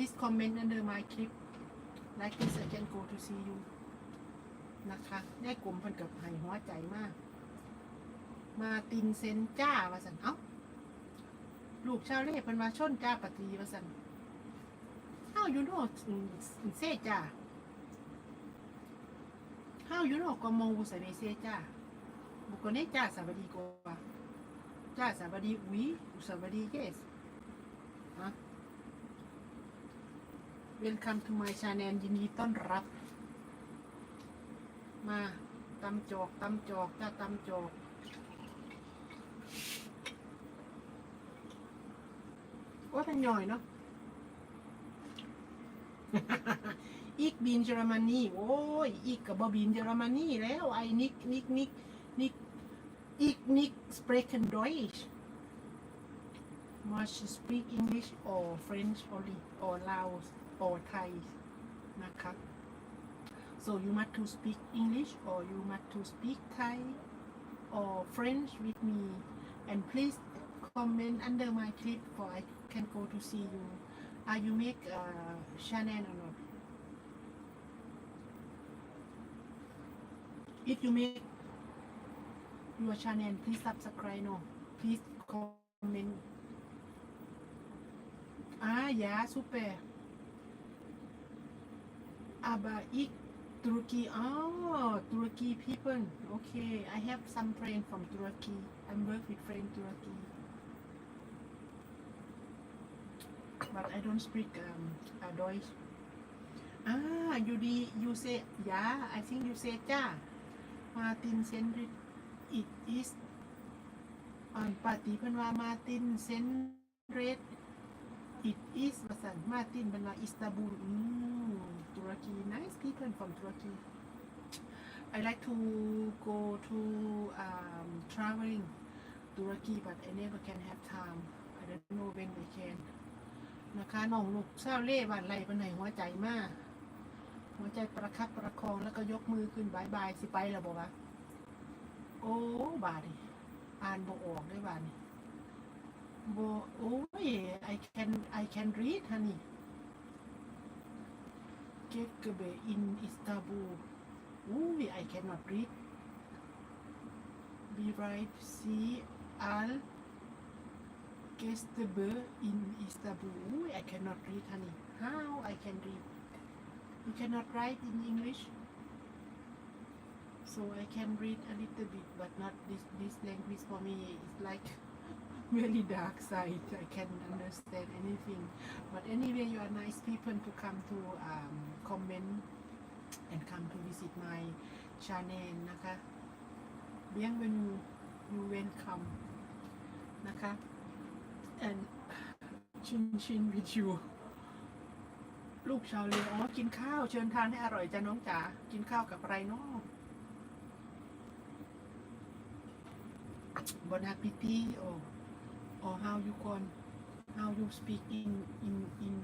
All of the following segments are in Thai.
please comment under my clip like this I can go to see you นะคะได้กลุ่มเพิ่นกับไห้หัวใจมาก มาตินเซนจ้าว่าสันเอ้า ลูกชาวเล่เพิ่นวาชนจ้าปฏิว่าสันเอ้ายูโน่เซจ้าเฮายูโน่ก็มองบุษเนเซจ้าบุกเนจ้าสวัสดีกว่าจ้าสวัสดีอุ้ยสวัสดีเยสฮะ Welcome to my channel ยินดีต้อนรับ มาตำจอกตำจอกจ้าตำจอกว่าเป็นย่อยเนาะอีกบินเยอรมนีโอ้ยอีกกับบบินเยอรมนีแล้วไอ้นิกนิกนิกนิกอีกนิก sprechen Deutsch must speak English or French only or Laos or Thai นะครับ so you must to speak English or you must to speak Thai or French with me and please comment under my clip for I can go to see you are you make a channel or not if you make your channel please subscribe no please comment ah yeah super aber ich Turkey oh Turkey people okay I have some friend from Turkey I'm work with friend Turkey but I don't speak um, uh, Deutsch. Ah, you di, you say yeah. I think you say จ้า Martin Senrit it is อ่านปาติเพิ่นว่า Martin Senrit it is ภาษา Martin เพิ่นว่าอิสตาบูลอืมตุรกี nice people from Turkey I like to go to um, traveling Turkey but I never can have time I don't know when I can นะคะน้องลูกเศร้าเล่บานไรเป็นไหนหัวใจมาก หัวใจประคับประคองแล้วก็ยกมือขึ้นบายบายสิไปแล้วบอกว่าโอ้บาดนี่อ่านบอออกได้บาดนี่บโอ้ย I can I can read honey gebe in Istanbul อุ้ย I cannot read be right see all Gestaber in Istanbul. Ooh, I cannot read, honey. How I can read? You cannot write in English. So I can read a little bit, but not this this language for me is like really dark side. I can understand anything. But anyway, you are nice people to come to um, comment and come to visit my channel นะคะ Bienvenue you welcome นะคะ and ชินชิน with you ลูกชาวเลอ๋อกินข้าวเชิญทานให้อร่อยจ้ะน้องจ๋า กินข้าวกับไรเนาะบนฮักพิตีโออ๋อ how you con how you speak in in in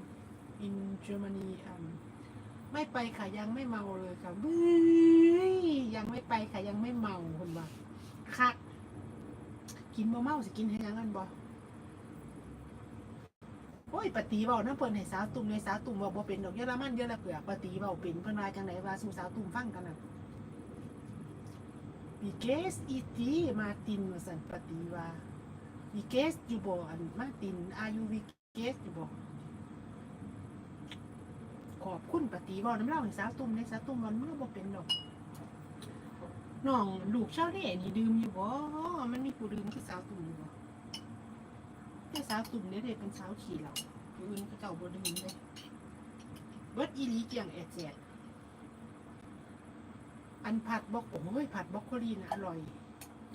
in Germany ไม่ไปค่ะยังไม่เมาเลยค่ะบื้ยยังไม่ไปค่ะยังไม่เมาคุณว่าคักกินบ่เมาสิกินให้ยังกันบ่โอ้ยปฏิเว้าน้ำเพิ่นให้สาวตุ่มในสาวตุ่มเว้าบ่เป็นดอกเยอรมันเยอะละเปลือปฏิเว้าเป็นเพิ่นว่าจังไดว่าสู่สาวตุ่มฟังกันน่ะวีเกสอีตีมาตินว่าซั่นปฏิว่า วีเกสอยู่บ่อันมาตินอายุวีเกสอยู่บ่ขอบคุณปฏิเว้าน้ำเล่าให้สาวตุ่มในสาวตุ่มมันบ่เป็นดอกน้องลูกเชาวเล่นี่ดื่มอยู่บ่มันมีผู้ดื่มคือสาวตุ่มอยู่บ่แต่สาวตุ่มเนี่ยเด็กเป็นสาวขี่เหล่าอยู่อื่นก็เจ้าบดื่มเลยเบิดอีลีเกียงแอดแจดอันผัดบอกโอ้ยผัดบล็อกโคลีนะอร่อย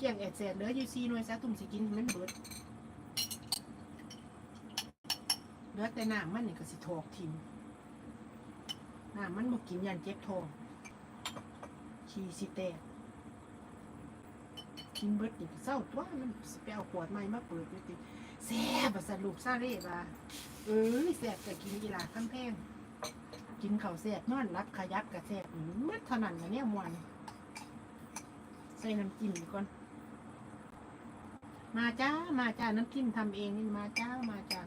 กี่ยงแอดแจดเหลืออยู่ซีหน่วยสาตุ่มสิกินให้มันเบิดเหลือแต่น้ำมันนี่ก็สิทอกทิ้งน้ำมันบ่กินยันเจ็บท้องขี้สิแตกกินเบิดนี่ก็เศร้าตัวมันสิไปเอาขวดใหม่มาเปิดอยู่ติแซ่บอะสรุปซาเร่บาเอ้ยแซ่บแต่กินกีฬาข้ามแพงกินข้าวแซ่บนอนรับขยับกับแซ่บมมืดเท่านั้นนะเนี่ยมวนใส่น้ำจิ้มก่อน มาจ้า มาจ้า น้ำจิ้มทำเองนี่มาจ้า มาจ้า